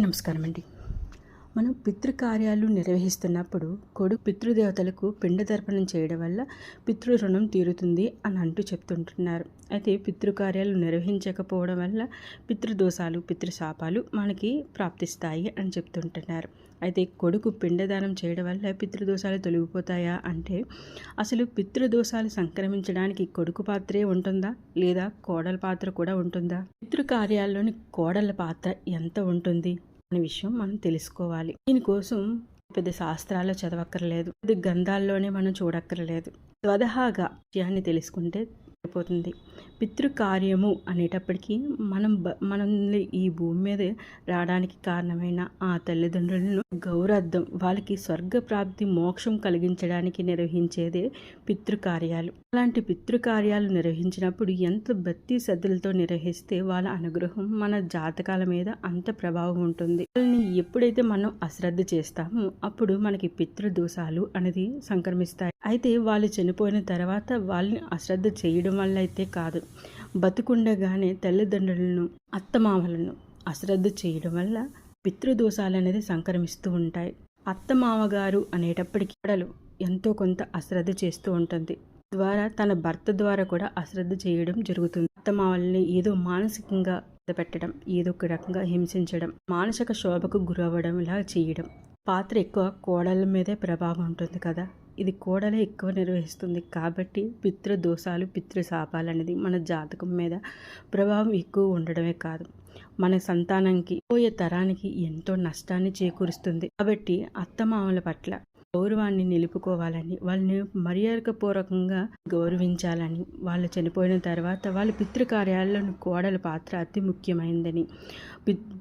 నమస్కారం అండి మనం పితృకార్యాలు నిర్వహిస్తున్నప్పుడు కొడు పితృదేవతలకు పిండతర్పణం చేయడం వల్ల పితృ రుణం తీరుతుంది అని అంటూ చెప్తుంటున్నారు. అయితే పితృకార్యాలు నిర్వహించకపోవడం వల్ల పితృదోషాలు పితృశాపాలు మనకి ప్రాప్తిస్తాయి అని చెప్తుంటున్నారు. అయితే కొడుకు పిండదానం చేయడం వల్ల పితృదోషాలు తొలగిపోతాయా అంటే అసలు పితృదోషాలు సంక్రమించడానికి కొడుకు పాత్రే ఉంటుందా? లేదా కోడల పాత్ర కూడా ఉంటుందా? పితృకార్యాల్లోని కోడల పాత్ర ఎంత ఉంటుంది? అనే విషయం మనం తెలుసుకోవాలి. దీనికోసం పెద్ద శాస్త్రాలు చదవక్కర్లేదు. పెద్ద గ్రంథాల్లోనే మనం చూడక్కర్లేదు. స్వతహాగా విషయాన్ని తెలుసుకుంటే అయిపోతుంది. పితృకార్యము అనేటప్పటికీ మనం బ మనల్ని ఈ భూమి మీద రావడానికి కారణమైన ఆ తల్లిదండ్రులను గౌరవం వాళ్ళకి స్వర్గ ప్రాప్తి మోక్షం కలిగించడానికి నిర్వహించేదే పితృకార్యాలు. అలాంటి పితృకార్యాలు నిర్వహించినప్పుడు ఎంత భక్తి శ్రద్ధలతో నిర్వహిస్తే వాళ్ళ అనుగ్రహం మన జాతకాల మీద అంత ప్రభావం ఉంటుంది. వాళ్ళని ఎప్పుడైతే మనం అశ్రద్ధ చేస్తామో అప్పుడు మనకి పితృదోషాలు అనేది సంక్రమిస్తాయి. అయితే వాళ్ళు చనిపోయిన తర్వాత వాళ్ళని అశ్రద్ధ చేయడం వల్ల అయితే కాదు. బతుకుండగానే తల్లిదండ్రులను అత్తమామలను అశ్రద్ధ చేయడం వల్ల పితృదోషాలు అనేది సంక్రమిస్తూ ఉంటాయి. అత్తమామగారు అనేటప్పటికీ కోడలు ఎంతో కొంత అశ్రద్ధ చేస్తూ ఉంటుంది. ద్వారా తన భర్త ద్వారా కూడా అశ్రద్ధ చేయడం జరుగుతుంది. అత్తమామల్ని ఏదో మానసికంగా పెట్టడం ఏదో ఒక రకంగా హింసించడం మానసిక శోభకు గురవ్వడం ఇలా చేయడం పాత్ర ఎక్కువ కోడల మీదే ప్రభావం ఉంటుంది కదా. ఇది కోడలే ఎక్కువ నిర్వహిస్తుంది కాబట్టి పితృదోషాలు పితృశాపాలు అనేది మన జాతకం మీద ప్రభావం ఎక్కువ ఉండడమే కాదు. మన సంతానానికి పోయే తరానికి ఎంతో నష్టాన్ని చేకూరుస్తుంది కాబట్టి అత్తమామల పట్ల గౌరవాన్ని నిలుపుకోవాలని వాళ్ళని మర్యాదపూర్వకంగా గౌరవించాలని వాళ్ళు చనిపోయిన తర్వాత వాళ్ళ పితృకార్యాల్లోని కోడల పాత్ర అతి ముఖ్యమైనదని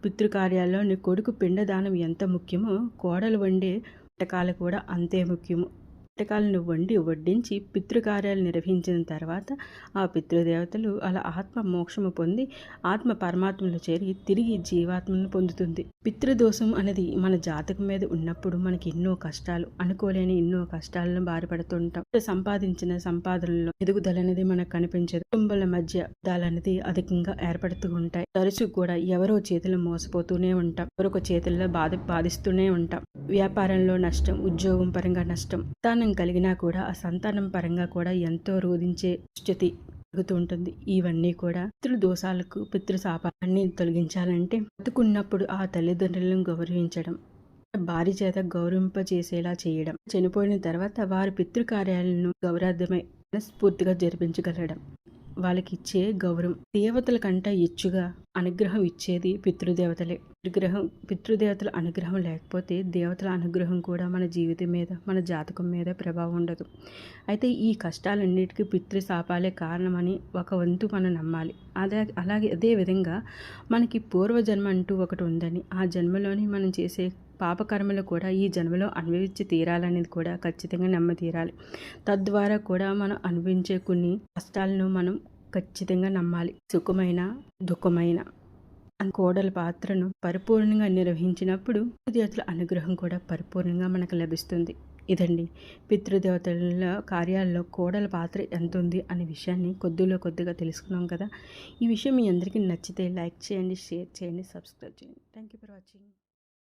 పితృకార్యాల్లోని కొడుకు పిండదానం ఎంత ముఖ్యమో కోడలు వండే వంటకాలు కూడా అంతే ముఖ్యము. వంటకాలను వండి వడ్డించి పితృకార్యాలు నిర్వహించిన తర్వాత ఆ పితృదేవతలు అలా ఆత్మ మోక్షము పొంది ఆత్మ పరమాత్మలో చేరి తిరిగి జీవాత్మను పొందుతుంది. పితృదోషం అనేది మన జాతకం మీద ఉన్నప్పుడు మనకి ఎన్నో కష్టాలు అనుకోలేని ఎన్నో కష్టాలను బారిపడుతుంటాం. సంపాదించిన సంపాదనలో ఎదుగుదల అనేది మనకు కనిపించదు. కుటుంబాల మధ్య అనేది అధికంగా ఏర్పడుతూ ఉంటాయి. తరచు కూడా ఎవరో చేతులు మోసపోతూనే ఉంటాం. ఎవరొక చేతుల్లో బాధ బాధిస్తూనే ఉంటాం. వ్యాపారంలో నష్టం ఉద్యోగం పరంగా నష్టం సంతానం కలిగినా కూడా ఆ సంతానం పరంగా కూడా ఎంతో రోధించే స్థితి జరుగుతూ ఉంటుంది ఇవన్నీ కూడా పితృ దోషాలకు పితృ శాపాన్ని తొలగించాలంటే బతుకున్నప్పుడు ఆ తల్లిదండ్రులను గౌరవించడం భార్య చేత గౌరవింపజేసేలా చేయడం చనిపోయిన తర్వాత వారి పితృకార్యాలను గౌరవమై స్ఫూర్తిగా జరిపించగలడం వాళ్ళకి ఇచ్చే గౌరవం దేవతల కంటే ఎచ్చుగా అనుగ్రహం ఇచ్చేది పితృదేవతలే. అనుగ్రహం పితృదేవతల అనుగ్రహం లేకపోతే దేవతల అనుగ్రహం కూడా మన జీవితం మీద మన జాతకం మీద ప్రభావం ఉండదు. అయితే ఈ కష్టాలన్నిటికీ పితృశాపాలే కారణమని ఒక వంతు మనం నమ్మాలి. అదే అలాగే అదే విధంగా మనకి పూర్వజన్మ అంటూ ఒకటి ఉందని ఆ జన్మలోని మనం చేసే పాపకర్మలు కూడా ఈ జన్మలో అనుభవించి తీరాలనేది కూడా ఖచ్చితంగా నమ్మ తీరాలి. తద్వారా కూడా మనం అనుభవించే కొన్ని కష్టాలను మనం ఖచ్చితంగా నమ్మాలి. సుఖమైన దుఃఖమైన. కోడల పాత్రను పరిపూర్ణంగా నిర్వహించినప్పుడు పితృదేవతల అనుగ్రహం కూడా పరిపూర్ణంగా మనకు లభిస్తుంది. ఇదండి. పితృదేవతల కార్యాల్లో కోడల పాత్ర ఎంత ఉంది అనే విషయాన్ని కొద్దిలో కొద్దిగా తెలుసుకున్నాం కదా. ఈ విషయం మీ అందరికీ నచ్చితే లైక్ చేయండి షేర్ చేయండి సబ్స్క్రైబ్ చేయండి. Thank you for watching